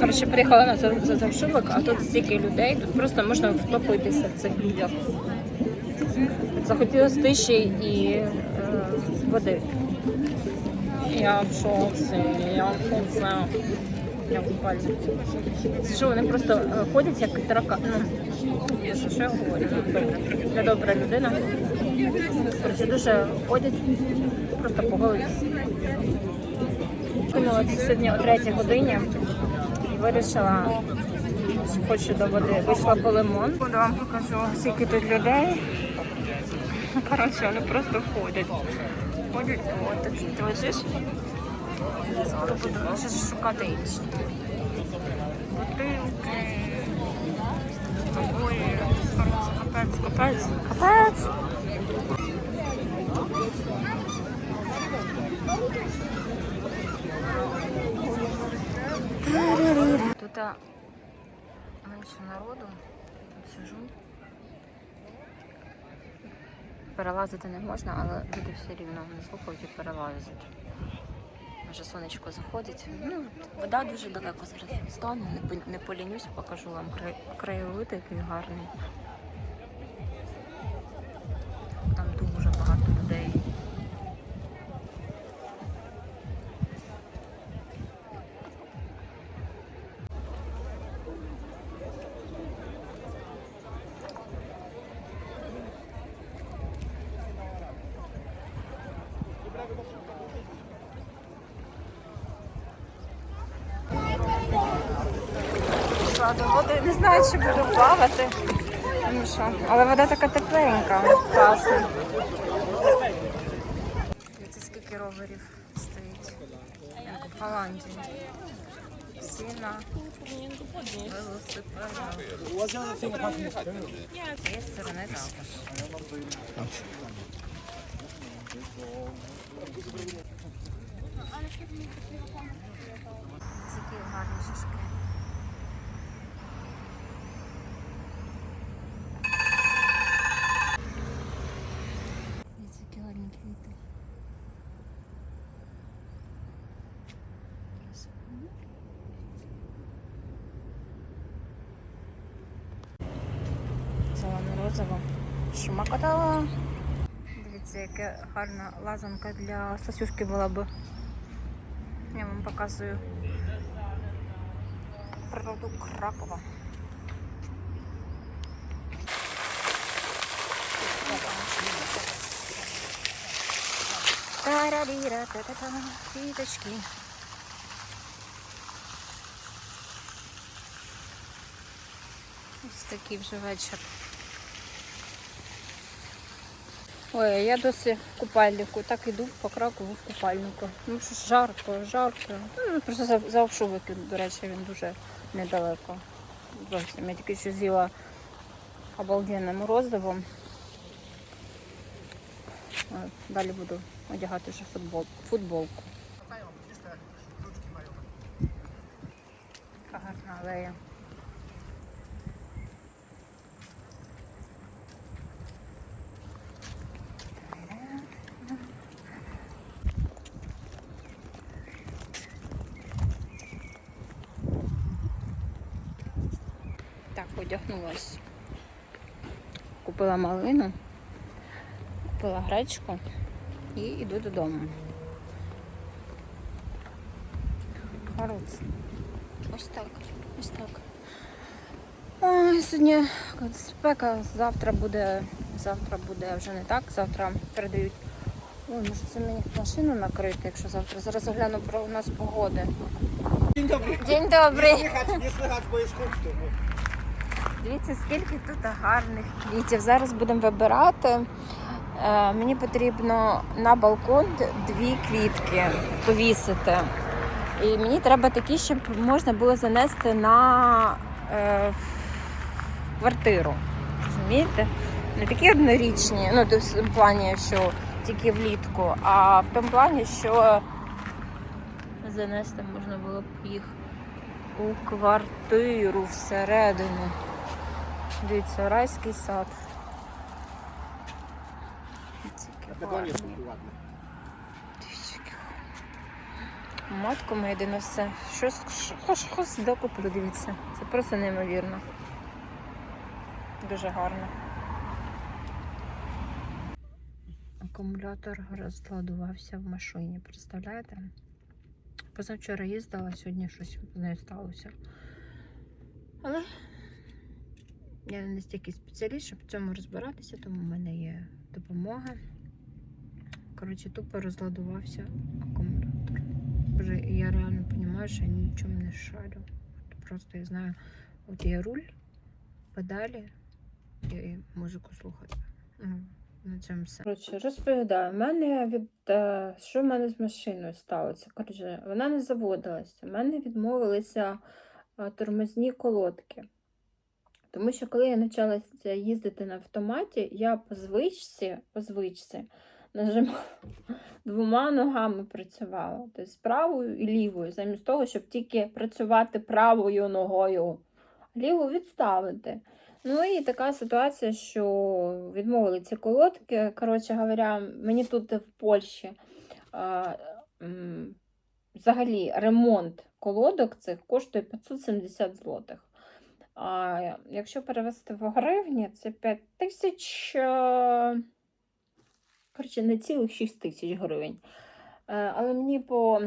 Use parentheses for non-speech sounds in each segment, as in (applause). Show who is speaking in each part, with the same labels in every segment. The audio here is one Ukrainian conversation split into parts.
Speaker 1: Коротше, приїхала на за- за завшивок, а тут стільки людей, тут просто можна втопитися в цих людях. Захотілося тиші і е, води. Я в шоці, я в шоці. Я в що, вони просто е, ходять як тарака. Ну, я що, що я говорю? Я добра людина. Коротше, дуже ходять просто по голові. Це сьогодні о 3 годині вирішила, хочу до води. Вийшла по лимон. Буду вам покажу, скільки тут людей. Коротше, вони просто ходять. Ходять, от ти, ти лежиш. Скоро буду щось шукати інші. Бутилки. Обої. Капець, капець, капець. Тут менше народу. Сижу. Перелазити не можна, але люди все рівно не слухають і перелазять. Вже сонечко заходить. Ну, вода дуже далеко зараз стану. Не, по- не полінюсь, покажу вам краєвид, який гарний. Не знаю, чи буду плавати. Ну що, але вода така тепленька, класна. Дивіться, скільки роверів стоїть. Як в Голландії. Сіна, велосипед. З сторони також. Такі гарні шишки. Дивіться, які гарні квіти. Зелено розово. Шмакота. Дивіться, яка гарна лазанка для Сосюшки була б. Я вам показую природу Кракова. Тараріра, та-та-та, квіточки. Ось такий вже вечір. Ой, я досі в купальнику. Так іду по Кракову в купальнику. Ну що ж жарко, жарко. Ну, просто за, за Овшувики, до речі, він дуже недалеко. Зовсім. Я тільки що з'їла обалденне морозиво. Е, Далі буду одягати вже футбол, футболку. Така гарна алея. Так, одягнулась. Купила малину, купила гречку і йду додому. Харуц. Ось так, ось так. Ой, сьогодні спека, завтра буде, завтра буде вже не так, завтра передають. Ой, може це мені машину накрити, якщо завтра. Зараз огляну про у нас погоди. День добрий!
Speaker 2: Słychać, nie słychać, bo jest huktu.
Speaker 1: Дивіться, скільки тут гарних квітів. Зараз будемо вибирати. Е, мені потрібно на балкон дві квітки повісити. І мені треба такі, щоб можна було занести на е, квартиру. Розумієте? Не такі однорічні, ну, в плані, що тільки влітку, а в тому плані, що занести можна було б їх у квартиру всередину. Дивіться, райський сад. Матку ми єдине все. Щось хоч докупили, дивіться. Це просто неймовірно. Дуже гарно. Акумулятор розкладувався в машині, представляєте? Позавчора їздила, сьогодні щось з нею сталося. Але я не настільки спеціаліст, щоб в цьому розбиратися, тому в мене є допомога. Коротше, тупо розладувався акумулятор. Вже я реально розумію, що я нічого не шарю. От Просто я знаю, от є руль, педалі і музику слухати. Ну, на цьому все. Коротше, розповідаю, в мене від е, що в мене з машиною сталося? Коротше, вона не заводилася. У мене відмовилися е, тормозні колодки. Тому що коли я почала їздити на автоматі, я по звичці, по звичці нажимала (laughs) двома ногами працювала. Тобто правою і лівою, замість того, щоб тільки працювати правою ногою, ліву відставити. Ну і така ситуація, що відмовили ці колодки. Коротше говоря, мені тут в Польщі а, взагалі ремонт колодок цих коштує 570 злотих. А якщо перевести в гривні, це 5 тисяч, е, коротше, не цілих 6 тисяч гривень. Е, Але мені по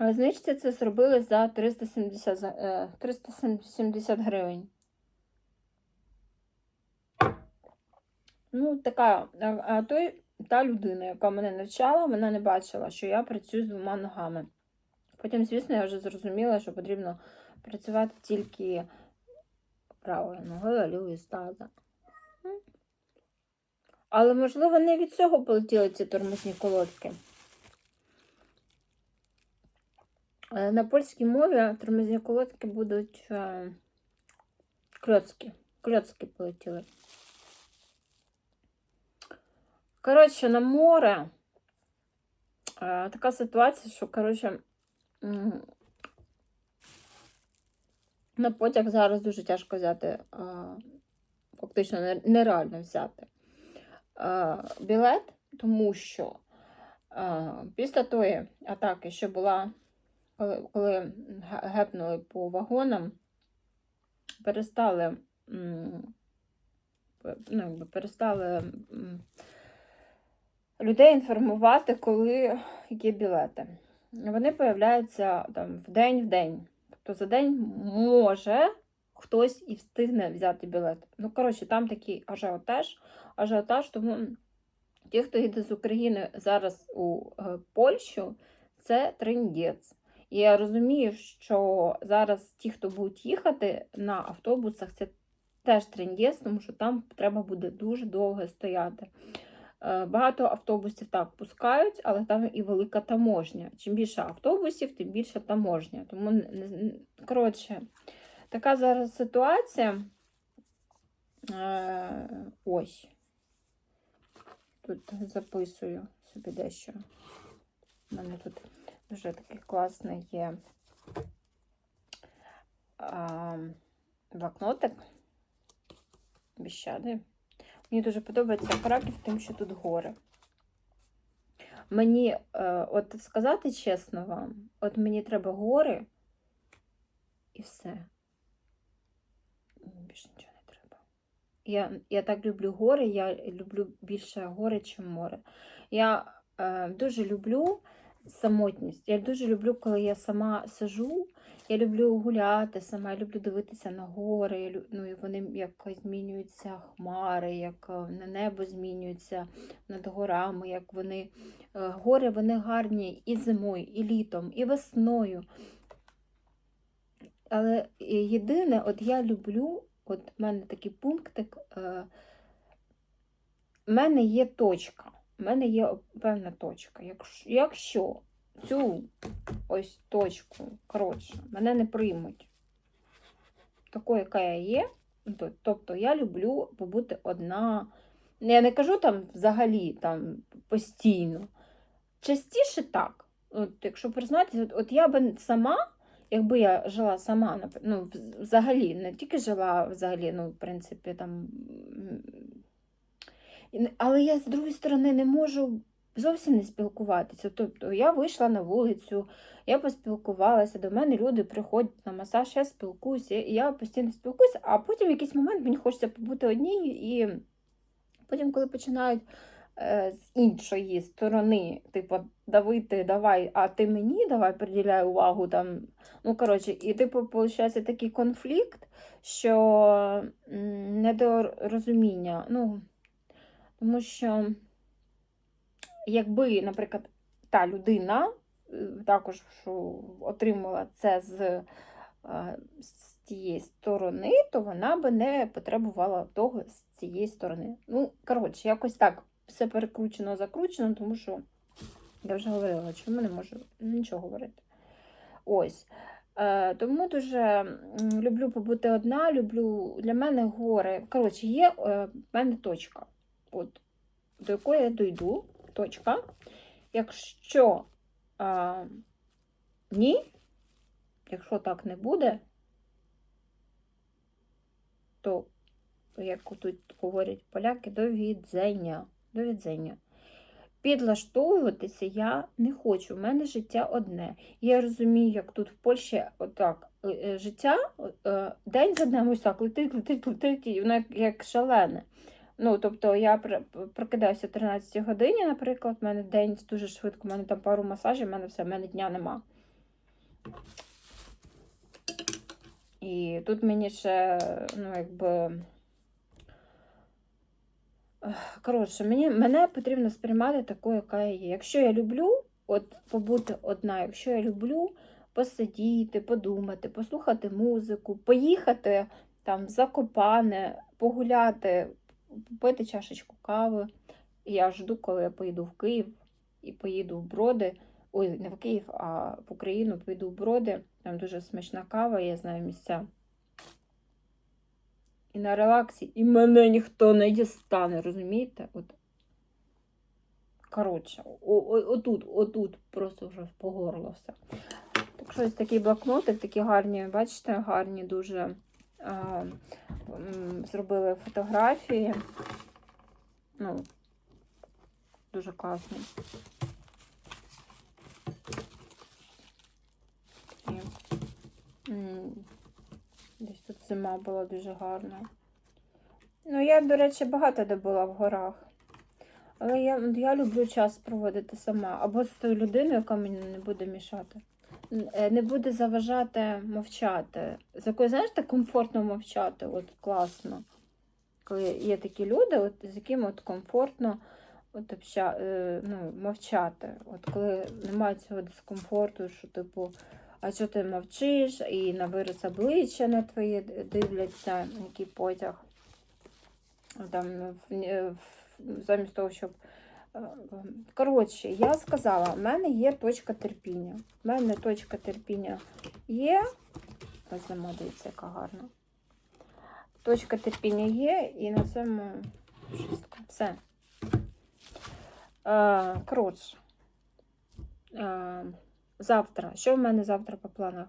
Speaker 1: е, знижці це зробили за 370, за- е, 370 гривень. Ну, така, а той, та людина, яка мене навчала, вона не бачила, що я працюю з двома ногами. Потім, звісно, я вже зрозуміла, що потрібно працювати тільки правою ногою, а стаза. Але, можливо, не від цього полетіли ці тормозні колодки. Е, На польській мові тормозні колодки будуть е, кльоцки. Кльоцки полетіли. Коротше, на море е, така ситуація, що, коротше, на потяг зараз дуже тяжко взяти, фактично нереально взяти білет, тому що після тої атаки, що була, коли, гепнули по вагонам, перестали, ну, якби перестали людей інформувати, коли є білети. Вони появляються там в день в день. Тобто за день може хтось і встигне взяти білет. Ну, коротше, там такий ажіотаж, ажіотаж, тому ті, хто їде з України зараз у е, Польщу, це триндець. І я розумію, що зараз ті, хто будуть їхати на автобусах, це теж триндець, тому що там треба буде дуже довго стояти. Е, Багато автобусів так пускають, але там і велика таможня. Чим більше автобусів, тим більше таможня. Тому коротше, така зараз ситуація. Е, Ось. Тут записую собі дещо. У мене тут вже такий класний є блокнотик. Біщади. Мені дуже подобається Краків, тим, що тут гори. Мені, е, от сказати чесно вам, от мені треба гори і все. Мені Більше нічого не треба. Я, я так люблю гори, я люблю більше гори, ніж море. Я е, дуже люблю самотність. Я дуже люблю, коли я сама сижу. Я люблю гуляти сама, я люблю дивитися на гори. Ну, і вони якось змінюються хмари, як е, на небо змінюються над горами, як вони. е, Гори вони гарні і зимою, і літом, і весною. Але єдине, от я люблю, от в мене такий пунктик, е, в мене є точка. В мене є певна точка. Якщо, якщо цю ось точку, коротше, мене не приймуть такою, яка я є, ну, тобто я люблю побути одна. Я не кажу там взагалі там постійно. Частіше так. От, якщо признатися, от, от я би сама, якби я жила сама, ну, взагалі, не тільки жила взагалі, ну, в принципі, там. Але я з другої сторони не можу зовсім не спілкуватися. Тобто я вийшла на вулицю, я поспілкувалася, до мене люди приходять на масаж, я спілкуюся, і я постійно спілкуюся, а потім в якийсь момент мені хочеться побути одній, і потім, коли починають е, з іншої сторони, типу, давити, давай, а ти мені давай приділяй увагу там. Ну, коротше, і типу, виходить такий конфлікт, що недорозуміння. Ну, тому що, якби, наприклад, та людина е, також отримала це з, е, з тієї сторони, то вона би не потребувала того з цієї сторони. Ну, коротше, якось так все перекручено, закручено, тому що я вже говорила, що ми не можу нічого говорити. Ось. Е, тому дуже люблю побути одна, люблю для мене гори. Коротше, є в мене точка, от, до якої я дойду. Точка. Якщо е, ні, якщо так не буде, то, як тут говорять поляки, до відзення. До відзення. Підлаштовуватися я не хочу. У мене життя одне. Я розумію, як тут в Польщі отак е, е, життя е, день за днем ось так летить, летить, летить, і воно як, як шалене. Ну, тобто я прокидаюся о 13 годині, наприклад, в мене день дуже швидко, у мене там пару масажів, в мене все, в мене дня нема. І тут мені ще, ну, якби. Коротше, мені, мене потрібно сприймати такою, яка я є. Якщо я люблю от, побути одна, якщо я люблю посидіти, подумати, послухати музику, поїхати там в Закопане, погуляти, попити чашечку кави. Я жду, коли я поїду в Київ і поїду в Броди. Ой, не в Київ, а в Україну поїду в Броди. Там дуже смачна кава, я знаю місця. І на релаксі, і мене ніхто не дістане, розумієте? От. Коротше, отут, отут просто вже по все. Так що ось такий блокнотик, такі гарні, бачите, гарні дуже а, зробили фотографії. Ну, дуже класні. І, Десь тут зима була дуже гарна. Ну, я, до речі, багато де була в горах. Але я, я люблю час проводити сама. Або з тою людиною, яка мені не буде мішати. Е, Не буде заважати мовчати. З якою, знаєш, так комфортно мовчати. От класно. Коли є такі люди, от, з якими от комфортно от, обща, е, ну, мовчати. От коли немає цього дискомфорту, що типу. А що ти мовчиш, і на вираз обличчя на твої дивляться, який потяг. Там, в- в- замість того, щоб. Е, Коротше, я сказала, в мене є точка терпіння. У мене точка терпіння є. Ось зима, дивіться, яка гарна. Точка терпіння є, і на цьому шістка. Все. Е, Коротше. Е, Завтра. Що в мене завтра по планах?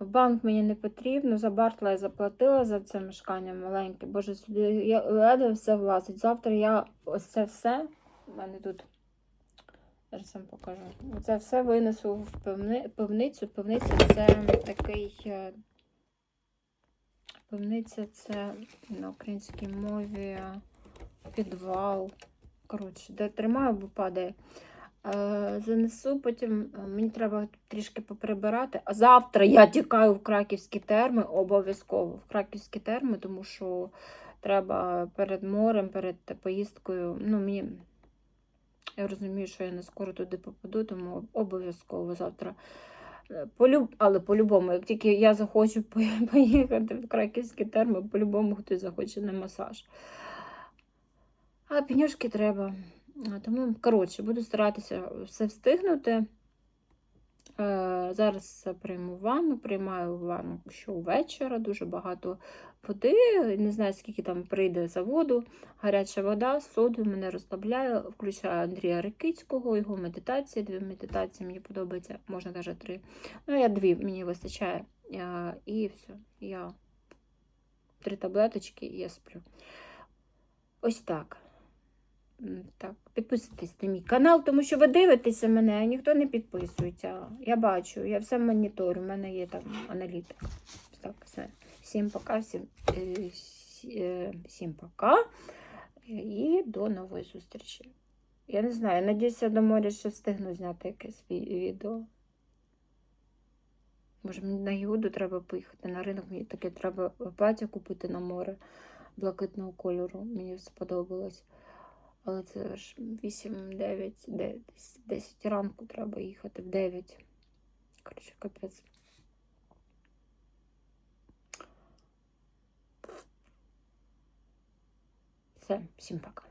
Speaker 1: В банк мені не потрібно. За Бартла я заплатила за це мешкання маленьке. Боже, сюди я ледве все влазить. Завтра я ось це все. У мене тут. Зараз вам покажу. Це все винесу в пивни, пивницю. Пивниця це такий. е, Пивниця це на українській мові підвал. Коротше, де тримаю, бо падає. Е, Занесу, потім е, мені треба трішки поприбирати. А завтра я тікаю в краківські терми, обов'язково в краківські терми, тому що треба перед морем, перед поїздкою. Ну, мені я розумію, що я не скоро туди попаду, тому обов'язково завтра. е, Полюб... Але по-любому, як тільки я захочу (laughs) поїхати в краківські терми, по-любому хтось захоче на масаж. А пенюшки треба. Тому, коротше, буду старатися все встигнути. Е, Зараз прийму ванну, приймаю ванну щовечора, дуже багато води. Не знаю, скільки там прийде за воду. Гаряча вода з содою мене розслабляє. Включаю Андрія Рикицького, його медитації. Дві медитації мені подобається, можна навіть три. Ну, я дві, мені вистачає. Е, І все. Я три таблеточки і я сплю. Ось так. Так, підписуйтесь на мій канал, тому що ви дивитеся мене, а ніхто не підписується. Я бачу, я все моніторю, у мене є там аналітика. Так, все. Всім пока, всім, е, е, всім пока. І до нової зустрічі. Я не знаю, надіюся, до моря ще встигну зняти якесь відео. Може, мені на Юду треба поїхати на ринок, мені таке треба плаття купити на море блакитного кольору. Мені сподобалось. Але це ж 8-9, 10, 10 ранку треба їхати в 9. Коротше, капець. Все, всім пока.